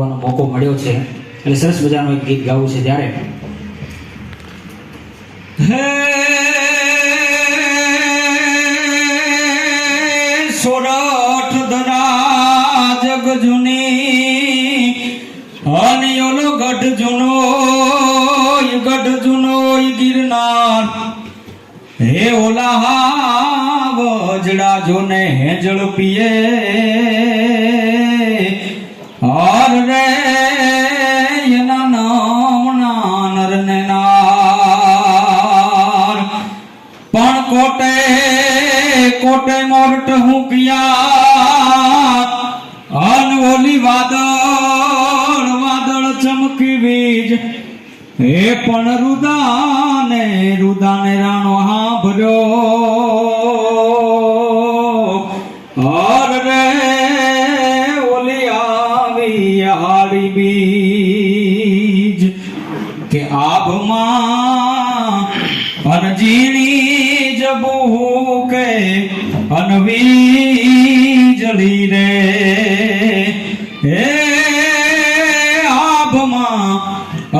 બોલવાનો મોકો મળ્યો છે. એટલે સરસ મજાનું એક ગીત ગાવું છે ત્યારે. ગઢ જૂનો ગઢ જૂનો ગિરનાર. હે ઓલા વજડા જોને હેજળ પીએ. કોટે મોરટ હું ગયા અન વાદળ વાદળ ચમકી વીજ. હે પણ રુદાને રુદાને રાણો હાંભર્યો. હર રે, ઓલી આવી આડી બીજ. કે આભમાં અનજીણી જબુ કે અનવીજળી રે હે, આભમાં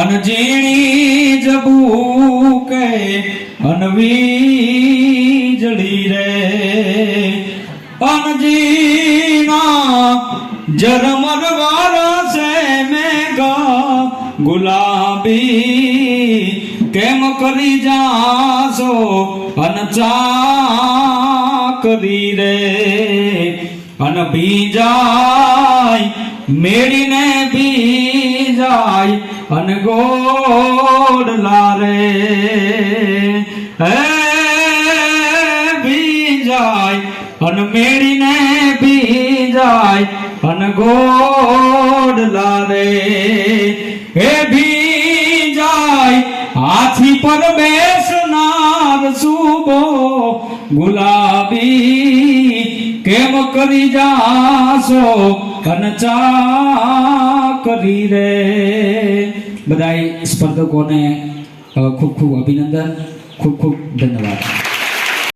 અનજીણી જબુ કે અનવીજળી રે અનજીણા જરમર વારસે મેઘા ગુલાબી. કેમ કરી જાશો? અનચા કરી રે અન બીજાય મેળીને બીજાય અન ગોડલા રે હે બીજાય અન મેળીને બીજાય અન ગોડલા રે હે બીજાય હાથી પર બેસનાર સુબો ગુલાબી કેમ કરી જાશો? કનચા કરી રે. બધાય સ્પર્ધકોને ખૂબ ખૂબ અભિનંદન, ખૂબ ખૂબ ધન્યવાદ.